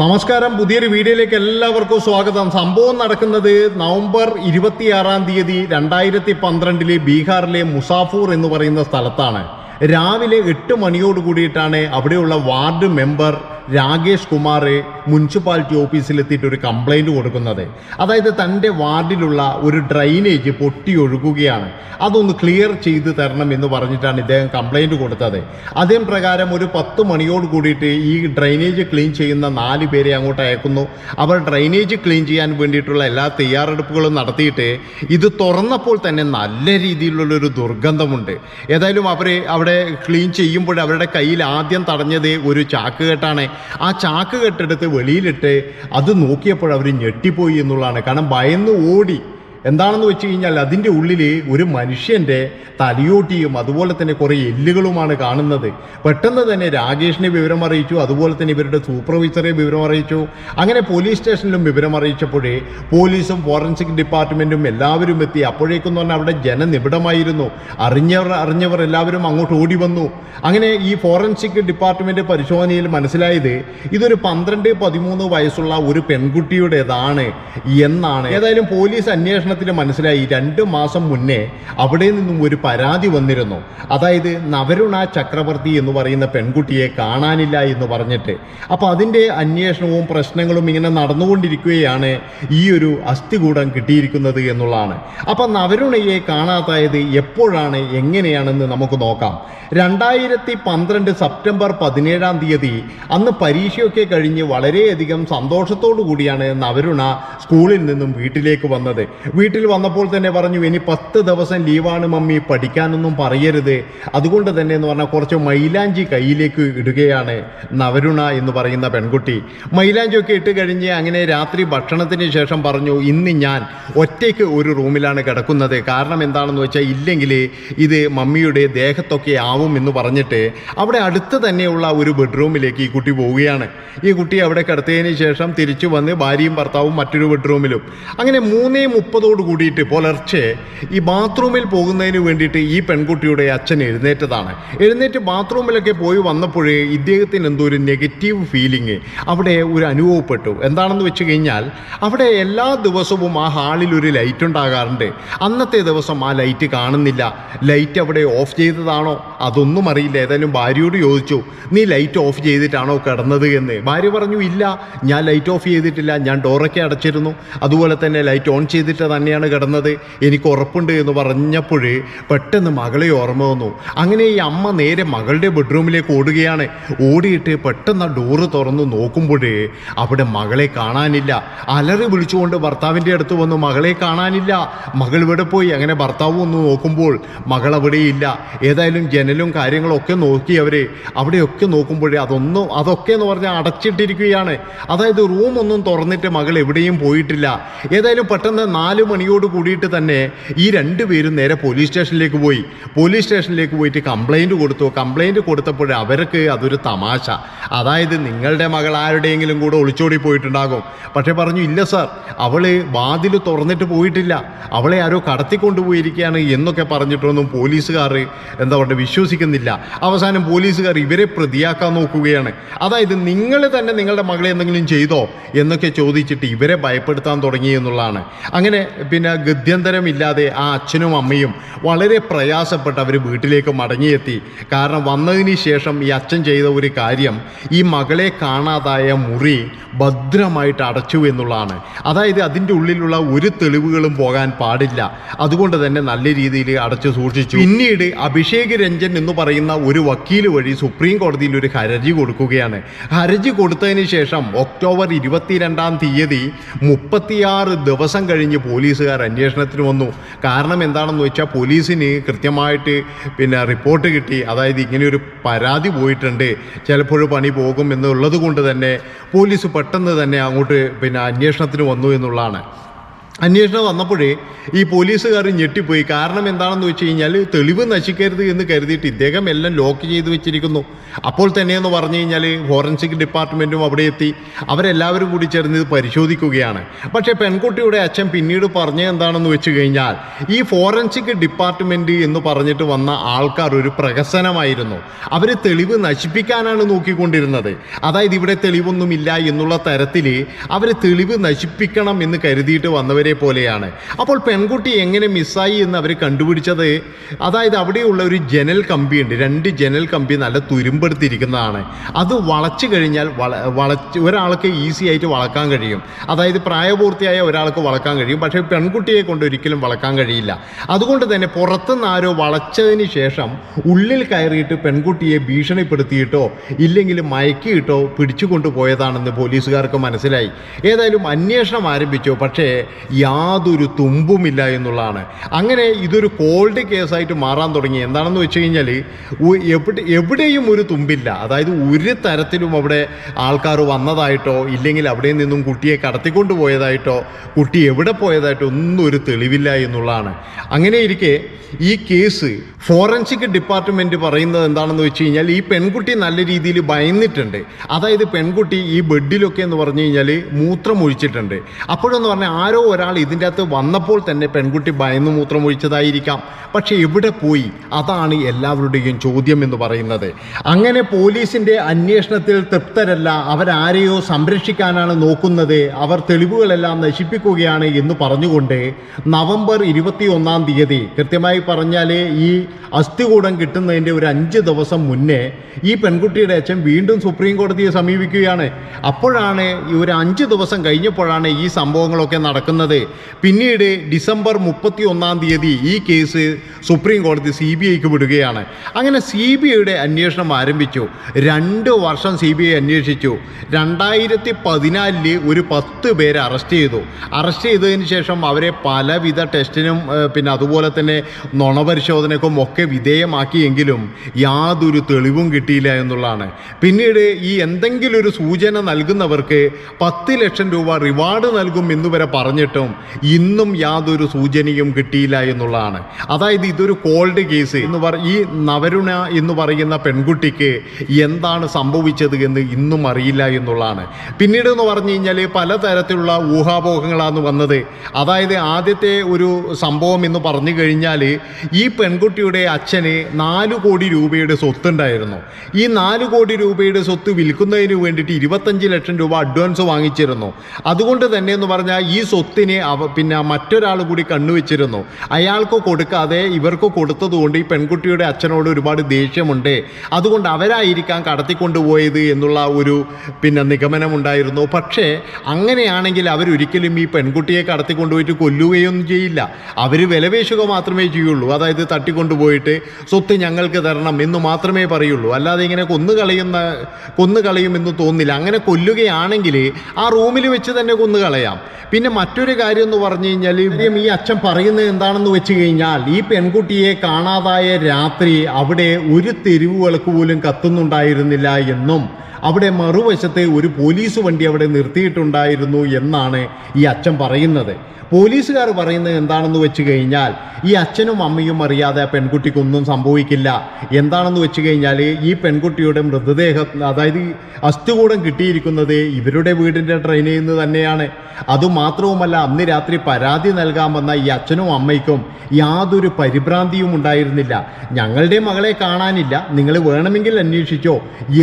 നമസ്കാരം. പുതിയൊരു വീഡിയോയിലേക്ക് എല്ലാവർക്കും സ്വാഗതം. സംഭവം നടക്കുന്നത് നവംബർ ഇരുപത്തിയാറാം തീയതി രണ്ടായിരത്തി പന്ത്രണ്ടിലെ ബീഹാറിലെ മുസാഫൂർ എന്ന് പറയുന്ന സ്ഥലത്താണ്. രാവിലെ എട്ട് മണിയോട് കൂടിയിട്ടാണ് അവിടെയുള്ള ward member Rakesh Kumar municipality ഓഫീസിലെത്തിയിട്ട് ഒരു കംപ്ലൈന്റ് കൊടുക്കുന്നത്. അതായത് തന്റെ വാർഡിലുള്ള ഒരു ഡ്രൈനേജ് പൊട്ടി ഒഴുകുകയാണ്. അതൊന്ന് ക്ലിയർ ചെയ്ത് തരണം എന്ന് പറഞ്ഞിട്ടാണ് ഇദ്ദേഹം കംപ്ലൈന്റ് കൊടുത്തത്. അതേ പ്രകാരം ഒരു പത്ത് മണിയോട് കൂടിയിട്ട് ഈ ഡ്രൈനേജ് ക്ലീൻ ചെയ്യുന്ന നാല് പേരെ അങ്ങോട്ട് അയക്കുന്നു. അവർ ഡ്രൈനേജ് ക്ലീൻ ചെയ്യാൻ വേണ്ടിയിട്ടുള്ള എല്ലാ തയ്യാറെടുപ്പുകളും നടത്തിയിട്ട് ഇത് തുറന്നപ്പോൾ തന്നെ നല്ല രീതിയിലുള്ളൊരു ദുർഗന്ധമുണ്ട്. ഏതായാലും അവർ അവിടെ ക്ലീൻ ചെയ്യുമ്പോൾ അവരുടെ കയ്യിൽ ആദ്യം തടഞ്ഞത് ഒരു ചാക്ക് കെട്ടാണ് ആ ചാക്ക് കെട്ടെടുത്ത് വെളിയിലിട്ട് അത് നോക്കിയപ്പോൾ അവർ ഞെട്ടിപ്പോയി എന്നുള്ളതാണ്. കാരണം ഭയന്ന് ഓടി. എന്താണെന്ന് വെച്ച് കഴിഞ്ഞാൽ അതിന്റെ ഉള്ളിൽ ഒരു മനുഷ്യന്റെ തലയോട്ടിയും അതുപോലെ തന്നെ കുറേ എല്ലുകളുമാണ് കാണുന്നത്. പെട്ടെന്ന് തന്നെ രാകേഷിനെ വിവരം അറിയിച്ചു അതുപോലെ തന്നെ ഇവരുടെ സൂപ്പർവൈസറെ വിവരം അറിയിച്ചു. അങ്ങനെ പോലീസ് സ്റ്റേഷനിലും വിവരം അറിയിച്ചപ്പോഴേ പോലീസും ഫോറൻസിക് ഡിപ്പാർട്ട്മെന്റും എല്ലാവരും എത്തി. അപ്പോഴേക്കും പറഞ്ഞാൽ അവിടെ ജനനിബിഡമായിരുന്നു. അറിഞ്ഞവർ അറിഞ്ഞവർ എല്ലാവരും അങ്ങോട്ട് ഓടി വന്നു. അങ്ങനെ ഈ ഫോറൻസിക് ഡിപ്പാർട്ട്മെന്റ് പരിശോധനയിൽ മനസ്സിലായത് ഇതൊരു പന്ത്രണ്ട് പതിമൂന്ന് വയസ്സുള്ള ഒരു പെൺകുട്ടിയുടേതാണ്. എന്നാണ്. ഏതായാലും പോലീസ് അന്വേഷണത്തിൽ മനസ്സിലായി രണ്ട് മാസം മുന്നേ അവിടെ നിന്നും ഒരു പരാതി വന്നിരുന്നു. അതായത് നവരുണ ചക്രവർത്തി എന്ന് പറയുന്ന പെൺകുട്ടിയെ കാണാനില്ല എന്ന് പറഞ്ഞിട്ട്. അപ്പോൾ അതിന്റെ അന്വേഷണവും പ്രശ്നങ്ങളും ഇങ്ങനെ നടന്നുകൊണ്ടിരിക്കുകയാണ് ഈ ഒരു അസ്ഥികൂടം കിട്ടിയിരിക്കുന്നത് എന്നുള്ളതാണ്. അപ്പോൾ നവരുണയെ കാണാതായത് എപ്പോഴാണ് എങ്ങനെയാണെന്ന് നമുക്ക് നോക്കാം. രണ്ടായിരത്തി പന്ത്രണ്ട് സെപ്റ്റംബർ പതിനേഴാം തീയതി അന്ന് പരീക്ഷയൊക്കെ കഴിഞ്ഞ് വളരെയധികം സന്തോഷത്തോടു കൂടിയാണ് നവരുണ സ്കൂളിൽ നിന്നും വീട്ടിലേക്ക് വന്നത്. വീട്ടിൽ വന്നപ്പോൾ തന്നെ പറഞ്ഞു ഇനി പത്ത് ദിവസം ലീവാണ് മമ്മി പഠിക്കാനൊന്നും പറയരുത്. അതുകൊണ്ട് തന്നെ എന്ന് പറഞ്ഞാൽ കുറച്ച് മൈലാഞ്ചി കയ്യിലേക്ക് ഇടുകയാണ് നവരുണ എന്ന് പറയുന്ന പെൺകുട്ടി. മൈലാഞ്ചി ഒക്കെ ഇട്ട് കഴിഞ്ഞ് അങ്ങനെ രാത്രി ഭക്ഷണത്തിന് ശേഷം പറഞ്ഞു ഇന്ന് ഞാൻ ഒറ്റയ്ക്ക് ഒരു റൂമിലാണ് കിടക്കുന്നത്. കാരണം എന്താണെന്ന് വെച്ചാൽ ഇല്ലെങ്കിൽ ഇത് മമ്മിയുടെ ദേഹത്തൊക്കെ ആവും എന്ന് പറഞ്ഞിട്ട് അവിടെ അടുത്ത് തന്നെയുള്ള ഒരു ബെഡ്റൂമിലേക്ക് ഈ കുട്ടി പോവുകയാണ്. ഈ കുട്ടി അവിടെ കിടത്തിയതിന് ശേഷം തിരിച്ചു വന്ന് ഭാര്യയും ഭർത്താവും മറ്റൊരു ബെഡ്റൂമിലും. അങ്ങനെ മൂന്നേ മുപ്പതോട് കൂടിയിട്ട് പുലർച്ചെ ഈ ബാത്റൂമിൽ പോകുന്നതിന് വേണ്ടിയിട്ട് ഈ പെൺകുട്ടിയുടെ അച്ഛൻ എഴുന്നേറ്റതാണ്. എഴുന്നേറ്റ് ബാത്റൂമിലൊക്കെ പോയി വന്നപ്പോഴേ ഇദ്ദേഹത്തിന് എന്തോ ഒരു നെഗറ്റീവ് ഫീലിംഗ് അവിടെ ഒരു അനുഭവപ്പെട്ടു. എന്താണെന്ന് വെച്ച് കഴിഞ്ഞാൽ അവിടെ എല്ലാ ദിവസവും ആ ഹാളിൽ ഒരു ലൈറ്റ് ഉണ്ടാകാറുണ്ട്. അന്നത്തെ ദിവസം ആ ലൈറ്റ് കാണുന്നില്ല. ലൈറ്റ് അവിടെ ഓഫ് ചെയ്തതാണോ? അതൊന്നും അറിയില്ല. ഏതായാലും ഭാര്യയോട് ചോദിച്ചു നീ ലൈറ്റ് ഓഫ് ചെയ്തിട്ടാണോ കിടന്നത് എന്ന്? ഭാര്യ പറഞ്ഞു ഇല്ല. ഞാൻ ലൈറ്റ് ഓഫ് ചെയ്തിട്ടില്ല. ഞാൻ ഡോറൊക്കെ അടച്ചിരുന്നു. അതുപോലെ തന്നെ ലൈറ്റ് ഓൺ ചെയ്തിട്ട് തന്നെയാണ് കിടന്നത്. എനിക്ക് ഉറപ്പുണ്ട് എന്ന് പറഞ്ഞപ്പോഴേ പെട്ടെന്ന് മകളെ ഓർമ്മ വന്നു. അങ്ങനെ ഈ അമ്മ നേരെ മകളുടെ ബെഡ്റൂമിലേക്ക് ഓടുകയാണ്. ഓടിയിട്ട് പെട്ടെന്ന് ഡോറ് തുറന്ന് നോക്കുമ്പോഴേ അവിടെ മകളെ കാണാനില്ല. അലറി വിളിച്ചുകൊണ്ട് ഭർത്താവിന്റെ അടുത്ത് വന്നു. മകളെ കാണാനില്ല. മകൾ ഇവിടെ പോയി? അങ്ങനെ ഭർത്താവ് ഒന്ന് നോക്കുമ്പോൾ മകൾ അവിടെയില്ല. ഏതായാലും ജനലും കാര്യങ്ങളൊക്കെ നോക്കി അവരെ അവിടെയൊക്കെ നോക്കുമ്പോഴേ അതൊന്നും അതൊക്കെ എന്ന് പറഞ്ഞാൽ അടച്ചിട്ടിരിക്കുകയാണ്. അതായത് റൂമൊന്നും തുറന്നിട്ട് മകൾ എവിടെയും പോയിട്ടില്ല. ഏതായാലും പെട്ടെന്ന് നാല് മണിയോട് കൂടിയിട്ട് തന്നെ ഈ രണ്ടുപേരും നേരെ പോലീസ് സ്റ്റേഷനിലേക്ക് പോയി. പോലീസ് സ്റ്റേഷനിലേക്ക് പോയിട്ട് കംപ്ലൈന്റ് കൊടുത്തു. കംപ്ലൈന്റ് കൊടുത്തപ്പോൾ അവർക്ക് അതൊരു തമാശ. അതായത് നിങ്ങളുടെ മകൾ ആരുടെയെങ്കിലും കൂടെ ഒളിച്ചോടി പോയിട്ടുണ്ടാകും. പക്ഷേ പറഞ്ഞു ഇല്ല സാർ അവൾ വാതിൽ തുറന്നിട്ട് പോയിട്ടില്ല. അവളെ ആരോ കടത്തിക്കൊണ്ടുപോയിരിക്കുകയാണ് എന്നൊക്കെ പറഞ്ഞിട്ടൊന്നും പോലീസുകാർ എന്താ പറയുക വിശ്വസിക്കുന്നില്ല. അവസാനം പോലീസുകാർ ഇവരെ പ്രതിയാക്കാൻ നോക്കുകയാണ്. അതായത് നിങ്ങൾ തന്നെ നിങ്ങളുടെ മകളെ എന്തെങ്കിലും ചെയ്തോ എന്നൊക്കെ ചോദിച്ചിട്ട് ഇവരെ ഭയപ്പെടുത്താൻ തുടങ്ങി എന്നുള്ളതാണ്. അങ്ങനെ പിന്നെ ഗത്യന്തരമില്ലാതെ ആ അച്ഛനും അമ്മയും വളരെ പ്രയാസപ്പെട്ട് അവർ വീട്ടിലേക്ക് മടങ്ങിയെത്തി. കാരണം വന്നതിന് ശേഷം ഈ അച്ഛൻ ചെയ്ത ഒരു കാര്യം ഈ മകളെ കാണാതായ മുറി ഭദ്രമായിട്ട് അടച്ചു എന്നുള്ളതാണ്. അതായത് അതിന്റെ ഉള്ളിലുള്ള ഒരു തെളിവുകളും പോകാൻ പാടില്ല. അതുകൊണ്ട് തന്നെ നല്ല രീതിയിൽ അടച്ചു സൂക്ഷിച്ചു. പിന്നീട് അഭിഷേക് രഞ്ജൻ എന്ന് പറയുന്ന ഒരു വക്കീൽ വഴി സുപ്രീം കോടതിയിൽ ഒരു ഹരജി കൊടുക്കുകയാണ്. ഹരജി കൊടുത്തതിന് ശേഷം ഒക്ടോബർ ഇരുപത്തിരണ്ടാം തീയതി മുപ്പത്തിയാറ് ദിവസം കഴിഞ്ഞ് പോലീസുകാർ അന്വേഷണത്തിന് വന്നു. കാരണം എന്താണെന്ന് വെച്ചാൽ പോലീസിന് കൃത്യമായിട്ട് പിന്നെ റിപ്പോർട്ട് കിട്ടി. അതായത് ഇങ്ങനെയൊരു പരാതി പോയിട്ടുണ്ട്. ചിലപ്പോൾ പണി പോകും എന്നുള്ളത് കൊണ്ട് തന്നെ പോലീസ് പെട്ടെന്ന് തന്നെ അങ്ങോട്ട് പിന്നെ അന്വേഷണത്തിന് വന്നു എന്നുള്ളതാണ്. അന്വേഷണം വന്നപ്പോഴേ ഈ പോലീസുകാർ ഞെട്ടിപ്പോയി. കാരണം എന്താണെന്ന് വെച്ച് കഴിഞ്ഞാൽ തെളിവ് നശിക്കരുത് എന്ന് കരുതിയിട്ട് ഇദ്ദേഹം എല്ലാം ലോക്ക് ചെയ്ത് വെച്ചിരിക്കുന്നു. അപ്പോൾ തന്നെയെന്ന് പറഞ്ഞു കഴിഞ്ഞാൽ ഫോറൻസിക് ഡിപ്പാർട്ട്മെന്റും അവിടെ എത്തി. അവരെല്ലാവരും കൂടി ചേർന്ന് ഇത് പരിശോധിക്കുകയാണ്. പക്ഷേ പെൺകുട്ടിയുടെ അച്ഛൻ പിന്നീട് പറഞ്ഞത് എന്താണെന്ന് വെച്ച് കഴിഞ്ഞാൽ ഈ ഫോറൻസിക് ഡിപ്പാർട്ട്മെന്റ് എന്ന് പറഞ്ഞിട്ട് വന്ന ആൾക്കാർ ഒരു പ്രഹസനമായിരുന്നു. അവർ തെളിവ് നശിപ്പിക്കാനാണ് നോക്കിക്കൊണ്ടിരുന്നത്. അതായത് ഇവിടെ തെളിവൊന്നുമില്ല എന്നുള്ള തരത്തിൽ അവർ തെളിവ് നശിപ്പിക്കണം എന്ന് കരുതിയിട്ട് വന്നവരെ പോലെയാണ്. അപ്പോൾ പെൺകുട്ടി എങ്ങനെ മിസ്സായി എന്ന് അവർ കണ്ടുപിടിച്ചത്? അതായത് അവിടെയുള്ള ഒരു ജനൽ കമ്പിയുണ്ട്. രണ്ട് ജനൽ കമ്പി നല്ല തുരുമ്പെടുത്തിരിക്കുന്നതാണ്. അത് വളച്ചു കഴിഞ്ഞാൽ വള വളച്ച് ഒരാൾക്ക് ഈസി ആയിട്ട് വളക്കാൻ കഴിയും. അതായത് പ്രായപൂർത്തിയായ ഒരാൾക്ക് വളക്കാൻ കഴിയും. പക്ഷേ പെൺകുട്ടിയെ കൊണ്ട് ഒരിക്കലും വളക്കാൻ കഴിയില്ല. അതുകൊണ്ട് തന്നെ പുറത്തുനിന്ന് ആരോ വളച്ചതിന് ശേഷം ഉള്ളിൽ കയറിയിട്ട് പെൺകുട്ടിയെ ഭീഷണിപ്പെടുത്തിയിട്ടോ ഇല്ലെങ്കിൽ മയക്കിയിട്ടോ പിടിച്ചു കൊണ്ടുപോയതാണെന്ന് പോലീസുകാർക്ക് മനസ്സിലായി. ഏതായാലും അന്വേഷണം ആരംഭിച്ചു. പക്ഷേ യാതൊരു തുമ്പുമില്ല എന്നുള്ളതാണ്. അങ്ങനെ ഇതൊരു കോൾഡ് കേസായിട്ട് മാറാൻ തുടങ്ങി. എന്താണെന്ന് വെച്ച് കഴിഞ്ഞാൽ എവിടെ എവിടെയും ഒരു തുമ്പില്ല. അതായത് ഒരു തരത്തിലും അവിടെ ആൾക്കാർ വന്നതായിട്ടോ ഇല്ലെങ്കിൽ അവിടെ നിന്നും കുട്ടിയെ കടത്തിക്കൊണ്ട് പോയതായിട്ടോ കുട്ടി എവിടെ പോയതായിട്ടോ ഒന്നും ഒരു തെളിവില്ല എന്നുള്ളതാണ്. അങ്ങനെ ഇരിക്കെ ഈ കേസ് ഫോറൻസിക് ഡിപ്പാർട്ട്മെന്റ് പറയുന്നത് എന്താണെന്ന് വെച്ച് കഴിഞ്ഞാൽ ഈ പെൺകുട്ടി നല്ല രീതിയിൽ ഭയന്നിട്ടുണ്ട്. അതായത് പെൺകുട്ടി ഈ ബെഡിലൊക്കെ എന്ന് പറഞ്ഞു കഴിഞ്ഞാൽ മൂത്രം മൂത്രമൊഴിച്ചിട്ടുണ്ട്. അപ്പോഴെന്ന് പറഞ്ഞാൽ ആരോ ഇതിന്റെ അകത്ത് വന്നപ്പോൾ തന്നെ പെൺകുട്ടി ഭയന്ന് മൂത്രം ഒഴിച്ചതായിരിക്കാം പക്ഷേ എവിടെ പോയി? അതാണ് എല്ലാവരുടെയും ചോദ്യം എന്ന് പറയുന്നത്. അങ്ങനെ പോലീസിന്റെ അന്വേഷണത്തിൽ തൃപ്തരല്ല. അവരാരെയോ സംരക്ഷിക്കാനാണ് നോക്കുന്നത്. അവർ തെളിവുകളെല്ലാം നശിപ്പിക്കുകയാണ് എന്ന് പറഞ്ഞുകൊണ്ട് നവംബർ ഇരുപത്തി ഒന്നാം തീയതി കൃത്യമായി പറഞ്ഞാൽ ഈ അസ്ഥികൂടം കിട്ടുന്നതിന്റെ ഒരു അഞ്ച് ദിവസം മുന്നേ ഈ പെൺകുട്ടിയുടെ അച്ഛൻ വീണ്ടും സുപ്രീം കോടതിയെ സമീപിക്കുകയാണ്. അപ്പോഴാണ് ഈ ഒരു അഞ്ച് ദിവസം കഴിഞ്ഞപ്പോഴാണ് ഈ സംഭവങ്ങളൊക്കെ നടക്കുന്നത്. പിന്നീട് ഡിസംബർ മുപ്പത്തി ഒന്നാം തീയതി ഈ കേസ് സുപ്രീം കോടതി സി ബി ഐക്ക് വിടുകയാണ്. അങ്ങനെ സി ബി ഐയുടെ അന്വേഷണം ആരംഭിച്ചു. രണ്ട് വർഷം സി ബി ഐ അന്വേഷിച്ചു. രണ്ടായിരത്തി പതിനാലിൽ ഒരു പത്ത് പേരെ അറസ്റ്റ് ചെയ്തു. അറസ്റ്റ് ചെയ്തതിന് ശേഷം അവരെ പലവിധ ടെസ്റ്റിനും പിന്നെ അതുപോലെ തന്നെ നുണപരിശോധനക്കും ഒക്കെ വിധേയമാക്കിയെങ്കിലും യാതൊരു തെളിവും കിട്ടിയില്ല എന്നുള്ളതാണ്. പിന്നീട് ഈ എന്തെങ്കിലും ഒരു സൂചന നൽകുന്നവർക്ക് പത്ത് ലക്ഷം രൂപ റിവാർഡ് നൽകും എന്ന് വരെ പറഞ്ഞിട്ടും ഇന്നും യാതൊരു സൂചനയും കിട്ടിയില്ല എന്നുള്ളതാണ്. അതായത് ഇതൊരു കോൾഡ് കേസ് എന്ന് പറ ഈ നവരുണ എന്ന് പറയുന്ന പെൺകുട്ടിക്ക് എന്താണ് സംഭവിച്ചത് എന്ന് ഇന്നും അറിയില്ല എന്നുള്ളതാണ്. പിന്നീട് എന്ന് പറഞ്ഞു കഴിഞ്ഞാൽ പലതരത്തിലുള്ള ഊഹാപോഹങ്ങളാണ് വന്നത്. അതായത് ആദ്യത്തെ ഒരു സംഭവം എന്ന് പറഞ്ഞു കഴിഞ്ഞാൽ ഈ പെൺകുട്ടിയുടെ അച്ഛന് നാല് കോടി രൂപയുടെ സ്വത്തുണ്ടായിരുന്നു. ഈ നാല് കോടി രൂപയുടെ സ്വത്ത് വിൽക്കുന്നതിന് വേണ്ടിയിട്ട് ഇരുപത്തഞ്ച് ലക്ഷം രൂപ അഡ്വാൻസ് വാങ്ങിച്ചിരുന്നു. അതുകൊണ്ട് തന്നെ എന്ന് പറഞ്ഞാൽ ഈ സ്വത്തിന് അവ പിന്നെ മറ്റൊരാൾ കൂടി കണ്ണുവെച്ചിരുന്നു അയാൾക്ക് കൊടുക്കാതെ ഇവർക്ക് കൊടുത്തതുകൊണ്ട് ഈ പെൺകുട്ടിയുടെ അച്ഛനോട് ഒരുപാട് ദേഷ്യമുണ്ട്. അതുകൊണ്ട് അവരായിരിക്കാം കടത്തിക്കൊണ്ടുപോയത് എന്നുള്ള ഒരു പിന്നെ നിഗമനമുണ്ടായിരുന്നു. പക്ഷേ അങ്ങനെയാണെങ്കിൽ അവരൊരിക്കലും ഈ പെൺകുട്ടിയെ കടത്തിക്കൊണ്ടുപോയിട്ട് കൊല്ലുകയൊന്നും ചെയ്യില്ല. അവർ വിലവേശുക മാത്രമേ ചെയ്യുള്ളൂ. അതായത് തട്ടിക്കൊണ്ടുപോയിട്ട് സ്വത്ത് ഞങ്ങൾക്ക് തരണം എന്ന് മാത്രമേ പറയുള്ളൂ. അല്ലാതെ ഇങ്ങനെ കൊന്നുകളയുന്ന കൊന്നുകളയുമെന്ന് തോന്നില്ല. അങ്ങനെ കൊല്ലുകയാണെങ്കിൽ ആ റൂമിൽ വെച്ച് തന്നെ കൊന്നുകളയാം. പിന്നെ മറ്റൊരു കാര്യം എന്ന് പറഞ്ഞു കഴിഞ്ഞാൽ ഈ അച്ഛൻ പറയുന്നത് എന്താണെന്ന് വെച്ച് കഴിഞ്ഞാൽ ഈ പെൺകുട്ടിയെ കാണാതായ രാത്രി അവിടെ ഒരു തെരുവ് വിളക്ക് പോലും കത്തുന്നുണ്ടായിരുന്നില്ല എന്നും അവിടെ മറുവശത്തെ ഒരു പോലീസ് വണ്ടി അവിടെ നിർത്തിയിട്ടുണ്ടായിരുന്നു എന്നാണ് ഈ അച്ഛൻ പറയുന്നത്. പോലീസുകാർ പറയുന്നത് എന്താണെന്ന് വെച്ച് കഴിഞ്ഞാൽ ഈ അച്ഛനും അമ്മയും അറിയാതെ ആ പെൺകുട്ടിക്കൊന്നും സംഭവിക്കില്ല. എന്താണെന്ന് വെച്ച് കഴിഞ്ഞാൽ ഈ പെൺകുട്ടിയുടെ മൃതദേഹം അതായത് അസ്ഥികൂടം കിട്ടിയിരിക്കുന്നത് ഇവരുടെ വീടിന്റെ ട്രെയിനിൽ നിന്ന് തന്നെയാണ്. അതുമാത്രവുമല്ല അന്ന് രാത്രി പരാതി നൽകാൻ വന്ന ഈ അച്ഛനും അമ്മയ്ക്കും യാതൊരു പരിഭ്രാന്തിയും ഉണ്ടായിരുന്നില്ല. ഞങ്ങളുടെ മകളെ കാണാനില്ല നിങ്ങൾ വേണമെങ്കിൽ അന്വേഷിച്ചോ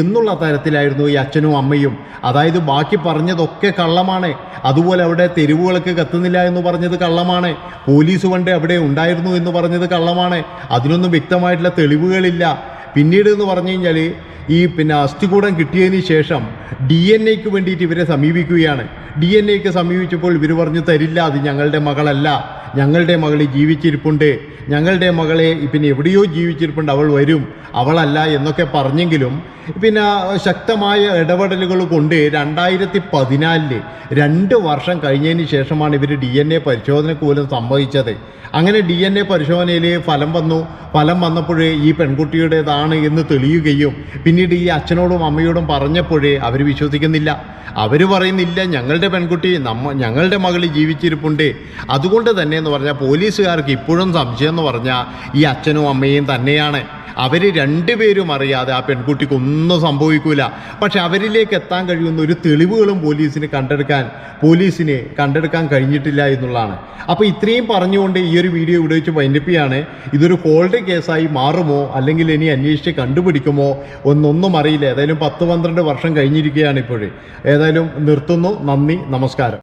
എന്നുള്ള തരത്തിലായിരുന്നു ഈ അച്ഛനും അമ്മയും. അതായത് ബാക്കി പറഞ്ഞതൊക്കെ കള്ളമാണ്. അതുപോലെ അവിടെ തെരുവുകളൊക്കെ കത്തുന്നില്ല എന്ന് പറഞ്ഞത് കള്ളമാണ്. പോലീസ് വണ്ടി അവിടെ ഉണ്ടായിരുന്നു എന്ന് പറഞ്ഞത് കള്ളമാണ്. അതിനൊന്നും വ്യക്തമായിട്ടുള്ള തെളിവുകളില്ല. പിന്നീട് എന്ന് പറഞ്ഞു കഴിഞ്ഞാൽ ഈ പിന്നെ അസ്ഥികൂടം കിട്ടിയതിന് ശേഷം ഡി എൻ എക്ക് വേണ്ടിയിട്ട് ഇവരെ സമീപിക്കുകയാണ്. ഡി എൻ എക്ക് സമീപിച്ചപ്പോൾ ഇവർ പറഞ്ഞു തരില്ല അത് ഞങ്ങളുടെ മകളല്ല. ഞങ്ങളുടെ മകൾ ജീവിച്ചിരിപ്പുണ്ട്. ഞങ്ങളുടെ മകളെ പിന്നെ എവിടെയോ ജീവിച്ചിരിപ്പുണ്ട്. അവൾ വരും. അവളല്ല എന്നൊക്കെ പറഞ്ഞെങ്കിലും പിന്നെ ശക്തമായ ഇടപെടലുകൾ കൊണ്ട് രണ്ടായിരത്തി പതിനാലിൽ രണ്ട് വർഷം കഴിഞ്ഞതിന് ശേഷമാണ് ഇവർ ഡി എൻ എ പരിശോധനയ്ക്ക് പോലും സംഭവിച്ചത് അങ്ങനെ ഡി എൻ എ പരിശോധനയിൽ ഫലം വന്നു. ഫലം വന്നപ്പോഴേ ഈ പെൺകുട്ടിയുടേതാണ് എന്ന് തെളിയുകയും പിന്നീട് ഈ അച്ഛനോടും അമ്മയോടും പറഞ്ഞപ്പോഴേ അവർ വിശ്വസിക്കുന്നില്ല. അവർ പറയുന്നില്ല ഞങ്ങളുടെ പെൺകുട്ടി നമ്മ ഞങ്ങളുടെ മകൾ ജീവിച്ചിരിപ്പുണ്ട്. അതുകൊണ്ട് തന്നെ എന്ന് പറഞ്ഞാൽ പോലീസുകാർക്ക് ഇപ്പോഴും സംശയം എന്ന് പറഞ്ഞാൽ ഈ അച്ഛനും അമ്മയും തന്നെയാണ്. അവർ രണ്ടുപേരും അറിയാതെ ആ പെൺകുട്ടിക്ക് ഒന്നും സംഭവിക്കൂല. പക്ഷെ അവരിലേക്ക് എത്താൻ കഴിയുന്ന ഒരു തെളിവുകളും പോലീസിന് കണ്ടെടുക്കാൻ പോലീസിന് കണ്ടെടുക്കാൻ കഴിഞ്ഞിട്ടില്ല എന്നുള്ളതാണ്. അപ്പോൾ ഇത്രയും പറഞ്ഞുകൊണ്ട് ഈ ഒരു വീഡിയോ ഇവിടെ വെച്ച് വൈൻഡപ്പിയാണ് ഇതൊരു കോൾഡ് കേസായി മാറുമോ? അല്ലെങ്കിൽ ഇനി അന്വേഷിച്ച് കണ്ടുപിടിക്കുമോ? ഒന്നൊന്നും അറിയില്ല. ഏതായാലും പത്ത് പന്ത്രണ്ട് വർഷം കഴിഞ്ഞിരിക്കുകയാണ് ഇപ്പോഴേ. ഏതായാലും നിർത്തുന്നു. നന്ദി. നമസ്കാരം.